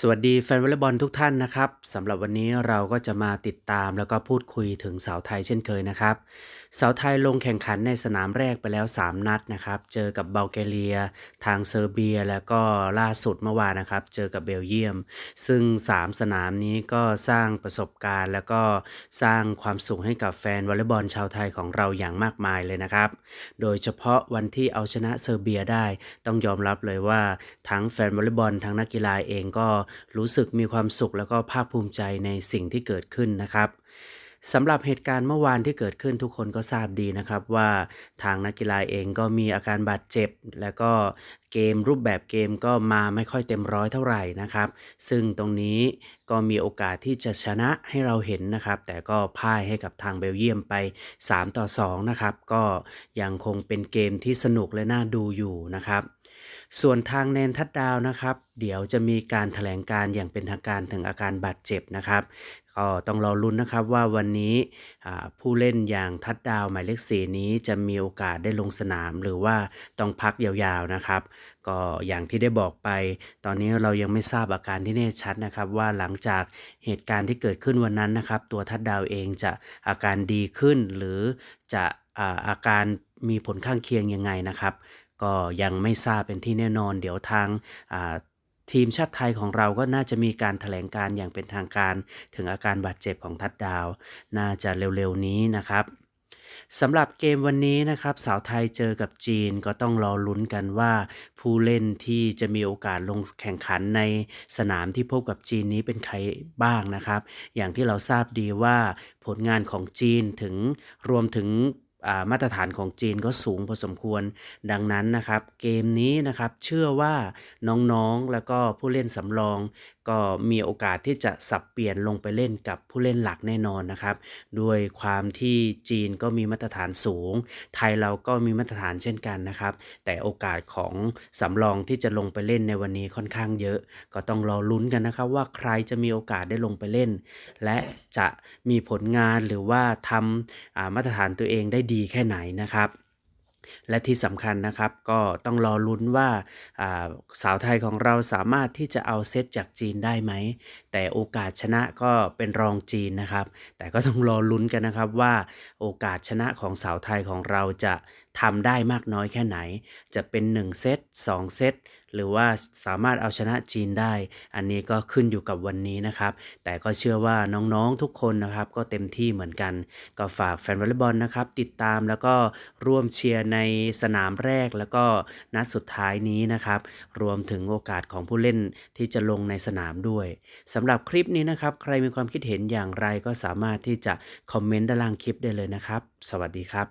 สวัสดีแฟนวอลเลย์บอลทุกท่านนะครับสำหรับวันนี้เราก็จะมาติดตามแล้วก็พูดคุยถึงสาวไทยเช่นเคยนะครับสาวไทยลงแข่งขันในสนามแรกไปแล้ว 3 นัดนะครับเจอกับเบลแกเรีย ทางเซอร์เบีย แล้วก็ล่าสุดเมื่อวานนะครับ เจอกับเบลเยียม ซึ่ง 3 สนามนี้ก็สร้างประสบการณ์ แล้วก็สร้างความสุขให้กับแฟนวอลเลย์บอลชาวไทยของเราอย่างมากมายเลยนะครับ โดยเฉพาะวันที่เอาชนะเซอร์เบียได้ ต้องยอมรับเลยว่าทั้งแฟนวอลเลย์บอลทั้งนักกีฬาเองก็รู้สึกมีความสุขแล้วก็ภาคภูมิใจในสิ่งที่เกิดขึ้นนะครับสำหรับเหตุการณ์เมื่อวานที่เกิดขึ้นทุกคนก็ทราบดีนะครับว่าทางนักกีฬาเองก็มีอาการบาดเจ็บ แล้วก็เกมรูปแบบเกมก็มาไม่ค่อยเต็มร้อยเท่าไหร่นะครับ ซึ่งตรงนี้ ก็มีโอกาสที่จะชนะให้เราเห็นนะครับ แต่ก็พ่ายให้กับทางเบลเยียมไป 3 ต่อ 2 นะครับ ก็ยังคงเป็นเกมที่สนุกและน่าดูอยู่นะครับส่วนทางแนนทัดดาวนะครับ เดี๋ยวจะมีการถแถลงการอย่างเป็นทางการถึงอาการบาดเจ็บนะครับ ก็ต้องรอลุ้นนะครับว่าวันนี้ผู้เล่นอย่างทัดดาวหมายเลขสีนี้จะมีโอกาสได้ลงสนามหรือว่าต้องพักยาวๆนะครับก็อย่างที่ได้บอกไป ตอนนี้เรายังไม่ทราบอาการที่แน่ชัดนะครับว่าหลังจากเหตุการณ์ที่เกิดขึ้นวันนั้นนะครับ ตัวทัดดาวเองจะอาการดีขึ้น หรือจะอาการมีผลข้างเคียงยังไงนะครับ ก็ยังไม่ทราบเป็นที่แน่นอน เดี๋ยวทางทีมชาติไทยของเราก็น่าจะมีการถแถลงการอย่างเป็นทางการ ถึงอาการบาดเจ็บของทัดดาว น่าจะเร็วๆนี้นะครับ สำหรับเกมวันนี้นะครับ สาวไทยเจอกับจีนก็ต้องรอลุ้นกันว่า ผู้เล่นที่จะมีโอกาสลงแข่งขันในสนามที่พบกับจีนนี้เป็นใครบ้างนะครับ อย่างที่เราทราบดีว่าผลงานของจีนถึงรวมถึง มาตรฐานของจีนก็สูงพอสมควร ดังนั้นนะครับ เกมนี้นะครับเชื่อว่าน้องๆแล้วก็ผู้เล่นสำรอง ก็มีโอกาสที่จะสับเปลี่ยนลงไปเล่นกับผู้เล่นหลักแน่นอนนะครับ ด้วยความที่จีนก็มีมาตรฐานสูง ไทยเราก็มีมาตรฐานเช่นกันนะครับ แต่โอกาสของสำรองที่จะลงไปเล่นในวันนี้ค่อนข้างเยอะ ก็ต้องรอลุ้นกันนะครับว่าใครจะมีโอกาสได้ลงไปเล่น และจะมีผลงานหรือว่าทำมาตรฐานตัวเองได้ดีแค่ไหนนะครับและที่สำคัญนะครับก็ต้องรอลุ้นว่าาสาวไทยของเราสามารถที่จะเอาเซตจากจีนได้ไหม แต่โอกาสชนะก็เป็นรองจีนนะครับ แต่ก็ต้องรอลุ้นกันนะครับว่าโอกาสชนะของสาวไทยของเราจะทำได้มากน้อยแค่ไหน จะเป็น 1 เซต2 เซต หรือว่าสามารถเอาชนะจีนได้ อันนี้ก็ขึ้นอยู่กับวันนี้นะครับ แต่ก็เชื่อว่าน้องๆทุกคนนะครับ ก็เต็มที่เหมือนกัน ก็ฝากแฟนวอลเลย์บอลนะครับ ติดตามแล้วก็ร่วมเชียร์ในสนามแรกแล้วก็นัดสุดท้ายนี้นะครับ รวมถึงโอกาสของผู้เล่นที่จะลงในสนามด้วยสำหรับคลิปนี้นะครับ ใครมีความคิดเห็นอย่างไรก็สามารถที่จะคอมเมนต์ด้านล่างคลิปได้เลยนะครับ สวัสดีครับ